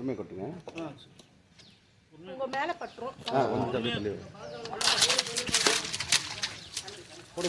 பொறுமையாக கொட்டுங்க. உங்க மேல பட்டுரும். ஆ கொஞ்சம் அப்படியே தள்ளி விடு. போடு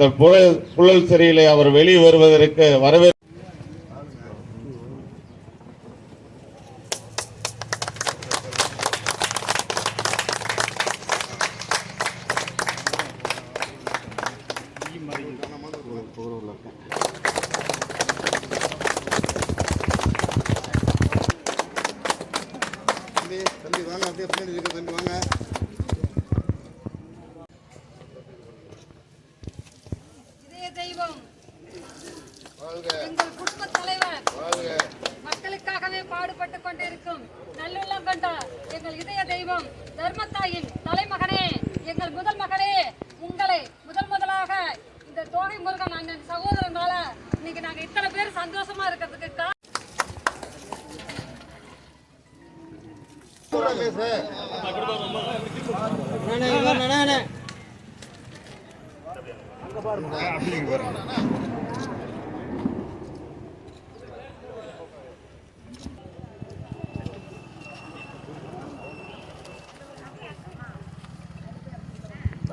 அந்த புழல் புழல் சிறையிலே அவர் வெளியே வருவதற்கு வரவேற்பு எங்கள் முதல் மகளே உங்களை முதல் முதலாக இந்த தோகை முருகன் அண்ணன் சகோதரனால இன்னைக்கு நாங்க இத்தனை பேர் சந்தோஷமா இருக்கிறதுக்கு கா-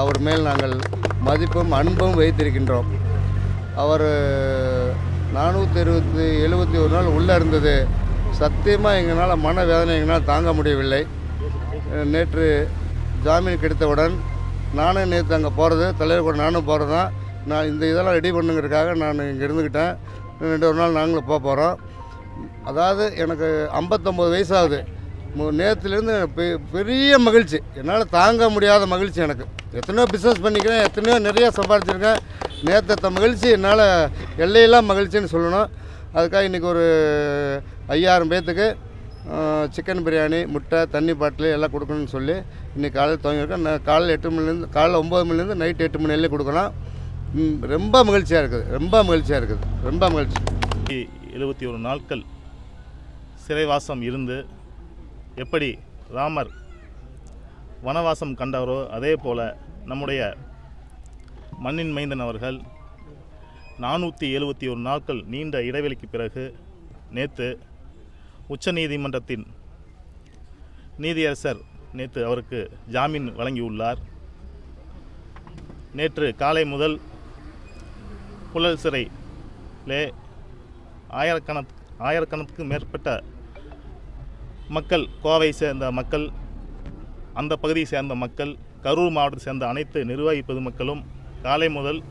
அவர் மேல் நாங்கள் மதிப்பும் அன்பும் வைத்திருக்கின்றோம். அவர் நானூற்றி இருபத்தி எழுபத்தி ஒரு நாள் உள்ளே இருந்தது. சத்தியமாக எங்களால் மனவேதனை எங்களால் தாங்க முடியவில்லை. நேற்று ஜாமீன் கிடைத்தவுடன் நானும் நேற்று அங்கே போகிறது தலைவர் கூட நானும் போகிறது தான். நான் இந்த இதெல்லாம் ரெடி பண்ணுங்கிறதுக்காக நான் இங்கே இருந்துக்கிட்டேன். ரெண்டு ஒரு நாள் நாங்களும் போக போகிறோம். அதாவது எனக்கு ஐம்பத்தொம்போது வயசாகுது. நேற்றுலேருந்து பெ பெரிய மகிழ்ச்சி. என்னால் தாங்க முடியாத மகிழ்ச்சி எனக்கு. எத்தனையோ பிஸ்னஸ் பண்ணிக்கிறேன் எத்தனையோ நிறையா சம்பாதிச்சிருக்கேன். நேற்று மகிழ்ச்சி என்னால் எல்லையெல்லாம் மகிழ்ச்சின்னு சொல்லணும். அதுக்காக இன்றைக்கி ஒரு ஐயாயிரம் பேர்த்துக்கு சிக்கன் பிரியாணி முட்டை தண்ணி பாட்டில் எல்லாம் கொடுக்கணும்னு சொல்லி இன்றைக்கி காலையில் துவங்கியிருக்கேன் நான் காலையில் எட்டு மணிலேருந்து காலையில் ஒம்பது மணிலேருந்து நைட் எட்டு மணி வரையிலே கொடுக்கலாம் ரொம்ப மகிழ்ச்சியாக இருக்குது ரொம்ப மகிழ்ச்சியாக இருக்குது ரொம்ப மகிழ்ச்சி. எழுபத்தி ஒரு நாட்கள் சிறைவாசம் இருந்து எப்படி ராமர் வனவாசம் கண்டவரோ அதே போல நம்முடைய மண்ணின் மைந்தன் அவர்கள் நானூற்றி எழுபத்தி ஒரு நாட்கள் நீண்ட இடைவெளிக்கு பிறகு நேற்று உச்சநீதிமன்றத்தின் நீதியரசர் நேற்று அவருக்கு ஜாமீன் வழங்கியுள்ளார். நேற்று காலை முதல் புழல் சிறையிலே ஆயிரக்கணக் ஆயிரக்கணக்கு மேற்பட்ட மக்கள் கோவை சேர்ந்த மக்கள் அந்த பகுதியை சேர்ந்த மக்கள் கரூர் மாவட்டத்தை சேர்ந்த அனைத்து நிர்வாகி பொதுமக்களும் காலை முதல்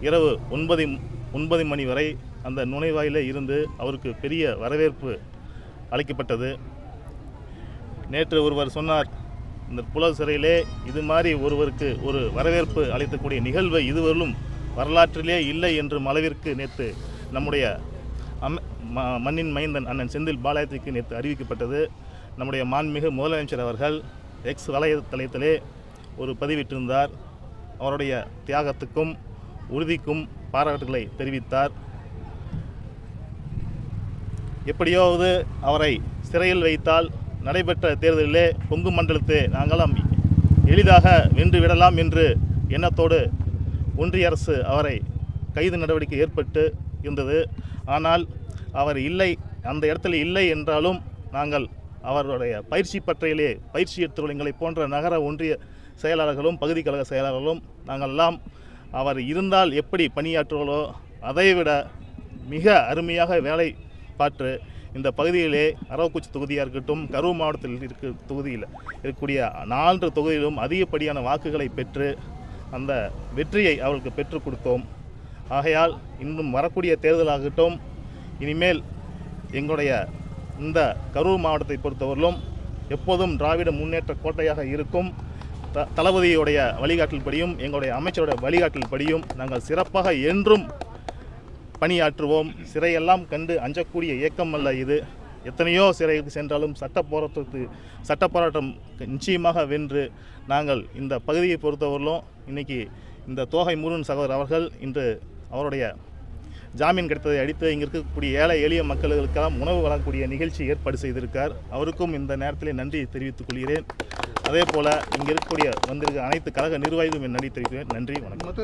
இரவு ஒன்பது ஒன்பது மணி வரை அந்த நுழைவாயிலே இருந்து அவருக்கு பெரிய வரவேற்பு அளிக்கப்பட்டது. நேற்று ஒருவர் சொன்னார் இந்த புலல் சிறையிலே இது மாதிரி ஒருவருக்கு ஒரு வரவேற்பு அளிக்கக்கூடிய நிகழ்வு இதுவரையிலும் வரலாற்றிலே இல்லை என்றும் அளவிற்கு நேற்று நம்முடைய அம் ம- மண்ணின் மைந்தன் அண்ணன் செந்தில் பாலாயத்திற்கு நேற்று அறிவிக்கப்பட்டது. நம்முடைய மாண்மிகு முதலமைச்சர் அவர்கள் எக்ஸ் வலைத்தளத்திலே ஒரு பதிவிட்டிருந்தார். அவருடைய தியாகத்துக்கும் உறுதிக்கும் பாராட்டுகளை தெரிவித்தார். எப்படியாவது அவரை சிறையில் வைத்தால் நடைபெற்ற தேர்தலிலே கொங்கு மண்டலத்தை நாங்களாம் எளிதாக வென்று விடலாம் என்று எண்ணத்தோடு ஒன்றிய அரசு அவரை கைது நடவடிக்கை ஏற்பட்டு இருந்தது. ஆனால் அவர் இல்லை அந்த இடத்துல இல்லை என்றாலும் நாங்கள் அவருடைய பயிற்சி பற்றையிலே பயிற்சி எடுத்துள்ள எங்களை போன்ற நகர ஒன்றிய செயலாளர்களும் பகுதி கழக செயலாளர்களும் நாங்கள் எல்லாம் அவர் இருந்தால் எப்படி பணியாற்றுவாரோ அதைவிட மிக அருமையாக வேலை பார்த்து இந்த பகுதியிலே அரவக்குச்சி தொகுதியாக இருக்கட்டும் கரூர் மாவட்டத்தில் இருக்க தொகுதியில் இருக்கக்கூடிய நான்கு தொகுதியிலும் அதிகப்படியான வாக்குகளை பெற்று அந்த வெற்றியை அவருக்கு பெற்றுக் கொடுத்தோம். ஆகையால் இன்னும் வரக்கூடிய தேர்தலாகட்டும் இனிமேல் எங்களுடைய இந்த கரூர் மாவட்டத்தை பொறுத்தவரையிலும் எப்போதும் திராவிட முன்னேற்ற கோட்டையாக இருக்கும். த தளபதியுடைய வழிகாட்டல்படியும் எங்களுடைய அமைச்சருடைய வழிகாட்டல்படியும் நாங்கள் சிறப்பாக என்றும் பணியாற்றுவோம். சிறையெல்லாம் கண்டு அஞ்சக்கூடிய இயக்கம் அல்ல இது. எத்தனையோ சிறைக்கு சென்றாலும் சட்ட போராட்டத்துக்கு சட்ட போராட்டம் நிச்சயமாக வென்று நாங்கள் இந்த பகுதியை பொறுத்தவரையிலும் இன்னைக்கு இந்த தோகை முருகன் சகோதரர் அவர்கள் இன்று அவருடைய ஜாமீன் கிடைத்ததை அடித்து இங்கே இருக்கக்கூடிய ஏழை எளிய மக்களுக்கெல்லாம் உணவு வழங்கக்கூடிய நிகழ்ச்சி ஏற்பாடு செய்திருக்கார். அவருக்கும் இந்த நேரத்திலே நன்றி தெரிவித்துக் கொள்கிறேன். அதே போல் இங்கே இருக்கக்கூடிய வந்திருக்க அனைத்து கழக நிர்வாகிகளும் நன்றி தெரிவிக்கிறேன். நன்றி வணக்கம்.